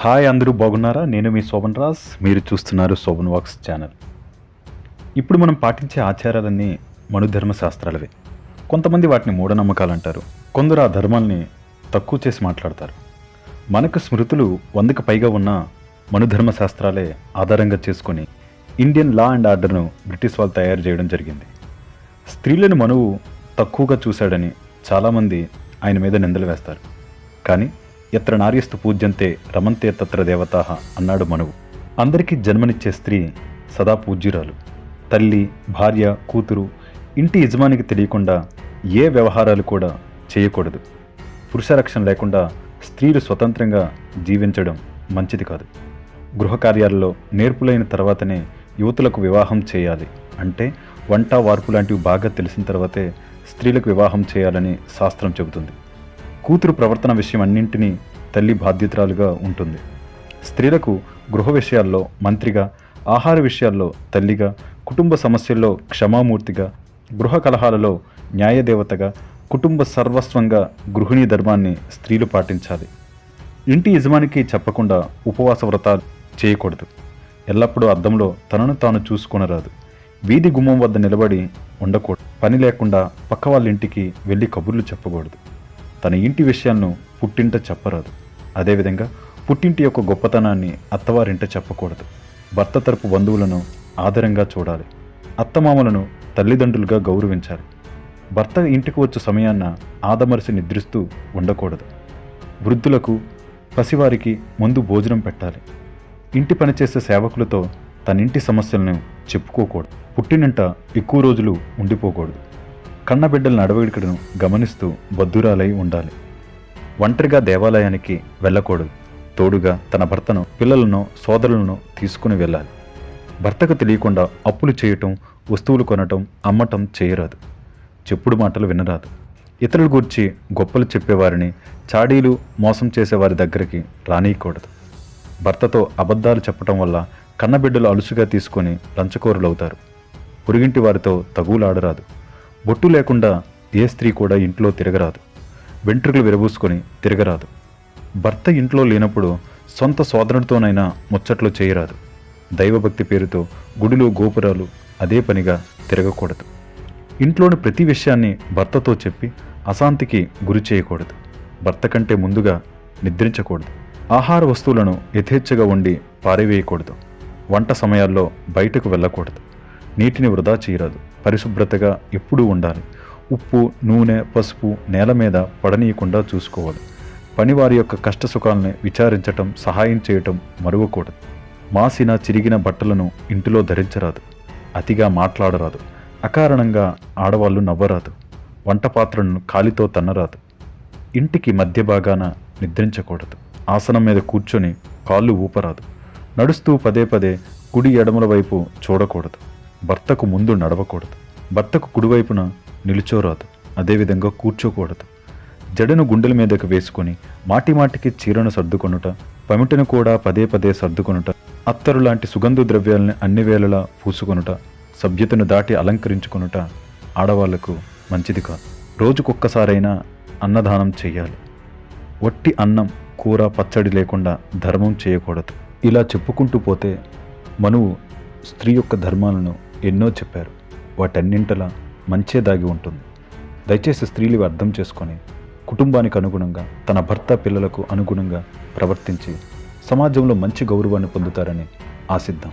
Hi అందరూ బాగున్నారా? నేను మీ శోభన్ రాజ్. మీరు చూస్తున్నారు శోభన్ వాక్స్ ఛానల్. ఇప్పుడు మనం పాటించే ఆచారాలన్నీ మనుధర్మ శాస్త్రాలవే. కొంతమంది వాటిని మూఢనమ్మకాలు అంటారు కొందరు ఆ ధర్మాల్ని తక్కువ చేసి మాట్లాడతారు. మనకు స్మృతులు వందకు పైగా ఉన్న మనుధర్మ శాస్త్రాలే ఆధారంగా చేసుకొని ఇండియన్ లా అండ్ ఆర్డర్ను బ్రిటిష్ వాళ్ళు తయారు చేయడం జరిగింది. స్త్రీలను మనువు తక్కువగా చూశాడని చాలామంది ఆయన మీద నిందలు వేస్తారు. కానీ ఎత్ర నార్యస్తు పూజ్యంతే రమంతే తత్ర దేవతాహ అన్నాడు మనువు. అందరికీ జన్మనిచ్చే స్త్రీ సదా పూజ్యురాలు. తల్లి భార్య కూతురు ఇంటి యజమానికి తెలియకుండా ఏ వ్యవహారాలు కూడా చేయకూడదు. పురుష రక్షణ లేకుండా స్త్రీలు స్వతంత్రంగా జీవించడం మంచిది కాదు. గృహ కార్యాలలో నేర్పులైన తర్వాతనే యువతులకు వివాహం చేయాలి అంటే వంట వార్పు లాంటివి బాగా తెలిసిన తర్వాతే స్త్రీలకు వివాహం చేయాలని శాస్త్రం చెబుతుంది. కూతురు ప్రవర్తన విషయం అన్నింటినీ తల్లి బాధ్యతరాలుగా ఉంటుంది. స్త్రీలకు గృహ విషయాల్లో మంత్రిగా ఆహార విషయాల్లో తల్లిగా కుటుంబ సమస్యల్లో క్షమామూర్తిగా గృహ కలహాలలో న్యాయదేవతగా కుటుంబ సర్వస్వంగా గృహిణీ ధర్మాన్ని స్త్రీలు పాటించాలి. ఇంటి యజమానికి చెప్పకుండా ఉపవాస వ్రతాలు చేయకూడదు. ఎల్లప్పుడూ అద్దంలో తనను తాను చూసుకొనరాదు వీధి గుమ్మం వద్ద నిలబడి ఉండకూడదు. పని లేకుండా పక్క వాళ్ళ ఇంటికి వెళ్ళి కబుర్లు చెప్పకూడదు. తన ఇంటి విషయాలను పుట్టింట చెప్పరాదు. అదేవిధంగా పుట్టింటి యొక్క గొప్పతనాన్ని అత్తవారింట చెప్పకూడదు. భర్త తరపు బంధువులను ఆదరంగా చూడాలి. అత్తమామలను తల్లిదండ్రులుగా గౌరవించాలి. భర్త ఇంటికి వచ్చే సమయాన్న ఆదమరిసి నిద్రిస్తూ ఉండకూడదు. వృద్ధులకు పసివారికి ముందు భోజనం పెట్టాలి. ఇంటి పనిచేసే సేవకులతో తన ఇంటి సమస్యలను చెప్పుకోకూడదు. పుట్టినంట ఎక్కువ రోజులు ఉండిపోకూడదు. కన్నబిడ్డల నడవడికను గమనిస్తూ బద్దురాలై ఉండాలి. ఒంటరిగా దేవాలయానికి వెళ్ళకూడదు. తోడుగా తన భర్తను పిల్లలను సోదరులను తీసుకుని వెళ్ళాలి. భర్తకు తెలియకుండా అప్పులు చేయటం వస్తువులు కొనటం అమ్మటం చేయరాదు. చెప్పుడు మాటలు వినరాదు. ఇతరుల గురించి గొప్పలు చెప్పేవారిని చాడీలు మోసం చేసేవారి దగ్గరికి రానియకూడదు. భర్తతో అబద్ధాలు చెప్పటం వల్ల కన్నబిడ్డలు అలుసుగా తీసుకొని లంచకోరులవుతారు. పొరుగింటి వారితో తగులాడరాదు బొట్టు లేకుండా ఏ స్త్రీ కూడా ఇంట్లో తిరగరాదు. వెంట్రుకలు విరబూసుకొని తిరగరాదు. భర్త ఇంట్లో లేనప్పుడు సొంత సోదరుడితోనైనా ముచ్చట్లు చేయరాదు. దైవభక్తి పేరుతో గుడిలో గోపురాలు అదే పనిగా తిరగకూడదు. ఇంట్లోని ప్రతి విషయాన్ని భర్తతో చెప్పి అశాంతికి గురి చేయకూడదు. భర్త కంటే ముందుగా నిద్రించకూడదు. ఆహార వస్తువులను యథేచ్ఛగా వండి పారివేయకూడదు. వంట సమయాల్లో బయటకు వెళ్ళకూడదు. నీటిని వృధా చేయరాదు. పరిశుభ్రతగా ఎప్పుడూ ఉండాలి. ఉప్పు నూనె పసుపు నేల మీద పడనీయకుండా చూసుకోవాలి. పనివారి యొక్క కష్టసుఖాలని విచారించటం సహాయం చేయటం మరువకూడదు. మాసిన చిరిగిన బట్టలను ఇంటిలో ధరించరాదు. అతిగా మాట్లాడరాదు. అకారణంగా ఆడవాళ్ళు నవ్వరాదు. వంట పాత్రలను కాలితో తన్నరాదు. ఇంటికి మధ్య భాగాన నిద్రించకూడదు. ఆసనం మీద కూర్చొని కాళ్ళు ఊపరాదు. నడుస్తూ పదే పదే కుడి ఎడమల వైపు చూడకూడదు. భర్తకు ముందు నడవకూడదు. భర్తకు కుడివైపున నిలుచోరాదు. అదేవిధంగా కూర్చోకూడదు. జడను గుండెల మీదకు వేసుకొని మాటిమాటికి చీరను సర్దుకొనుట పమిటను కూడా పదే పదే సర్దుకొనుట అత్తరు లాంటి సుగంధ ద్రవ్యాలని అన్ని వేళలా పూసుకొనుట సభ్యతను దాటి అలంకరించుకొనుట ఆడవాళ్ళకు మంచిది కాదు. రోజుకొక్కసారైనా అన్నదానం చేయాలి. వట్టి అన్నం కూర పచ్చడి లేకుండా ధర్మం చేయకూడదు. ఇలా చెప్పుకుంటూ పోతే మనువు స్త్రీ యొక్క ధర్మాలను ఎన్నో చెప్పారు. వాటన్నింటిలా మంచే దాగి ఉంటుంది. దయచేసి స్త్రీలు అర్థం చేసుకొని కుటుంబానికి అనుగుణంగా తన భర్త పిల్లలకు అనుగుణంగా ప్రవర్తించి సమాజంలో మంచి గౌరవాన్ని పొందుతారని ఆశిద్దాం.